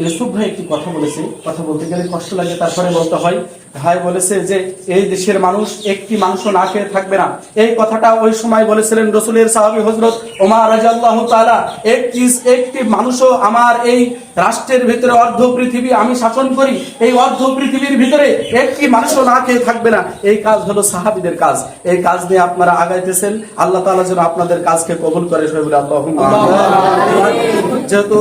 ইউসুফ ভাই একটি কথা বলেছে, কথা বলতে গেলে কষ্ট লাগে, তারপরে বলতে হয়, ভাই বলেছে যে, এই দেশের মানুষ একটি মাংস না খেয়ে থাকবে না। এই কথাটা ওই সময় বলেছিলেন রসুলের সাহাবি হজরত ওমর রাজাল্লাহ তাআলা একটি একটি মানুষও আমার এই রাষ্ট্রের ভিতরে অর্ধ পৃথিবী আমি শাসন করি, এই অর্ধ পৃথিবীর ভিতরে একটি মানুষও না খেয়ে থাকবে না। এই কাজ হলো সাহাবিদের কাজ। এই কাজ নিয়ে আপনারা আগাইতেছেন, আল্লাহ তাআলা যেন আপনাদের কাজকে কবুল করে, সবাই বলে আল্লাহ যেহেতু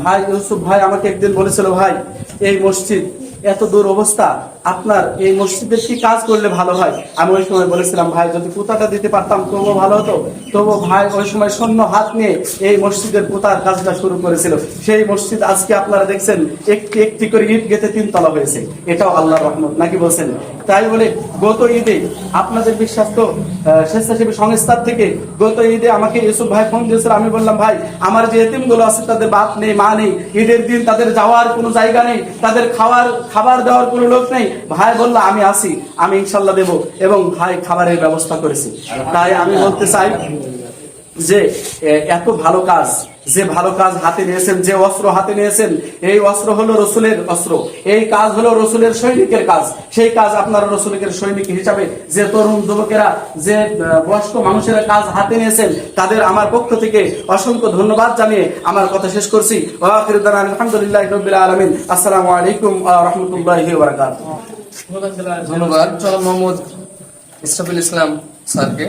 ভাই ইউসুফ ভাই আমাকে একদিন বলেছিল ভাই এই মসজিদ এত দূর অবস্থা। আপনার এই মসজিদের কি কাজ করলে ভালো হয়? আমি ওই সময় বলেছিলাম, ভাই, যদি পুতাটা দিতে পারতাম, তবুও ভালো হতো। তবু ভাই ওই সময় শূন্য হাত নিয়ে এই মসজিদের পুতার কাজটা শুরু করেছিল। সেই মসজিদ আজকে আপনারা দেখছেন, একটি একটি করে ইট গেতে তিনতলা হয়েছে। এটাও আল্লাহর রহমত, নাকি বলছেন? তাই বলে গত ঈদে আপনাদের বিশ্বাস তো স্বেচ্ছাসেবী সংস্থার থেকে গত ঈদে আমাকে ইউসুফ ভাই ফোন দিয়েছিল। আমি বললাম, ভাই, আমার যে এতিমগুলো আছে, তাদের বাপ নেই, মা নেই, ঈদের দিন তাদের যাওয়ার কোনো জায়গা নেই, তাদের খাওয়ার, খাবার দেওয়ার কোনো লোক নেই ভাই বলল, আমি আসি আমি ইনশাল্লাহ দেব এবং ভাই খাবারের ব্যবস্থা করেছি। তাই আমি বলতে চাই যে এত ভালো কাজ, যে ভালো কাজ হাতে নিয়েছেন, যে অস্ত্র হাতে নিয়েছেন, এই অস্ত্র হলো রসুলের অস্ত্র। এই কাজ হলো রসুলের সৈনিকের কাজ। সেই কাজ আপনারা রসুলের সৈনিক হিসাবে যে তরুণ যুবকেরা, যে বয়স্ক মানুষের কাজ হাতে নিয়েছেন, তাদের আমার পক্ষ থেকে অসংখ্য ধন্যবাদ জানিয়ে আমার কথা শেষ করছি। আলহামদুলিল্লাহি আসসালামু আলাইকুম রাহমাতুল্লাহি ধন্যবাদ। ইসলাম স্যারকে।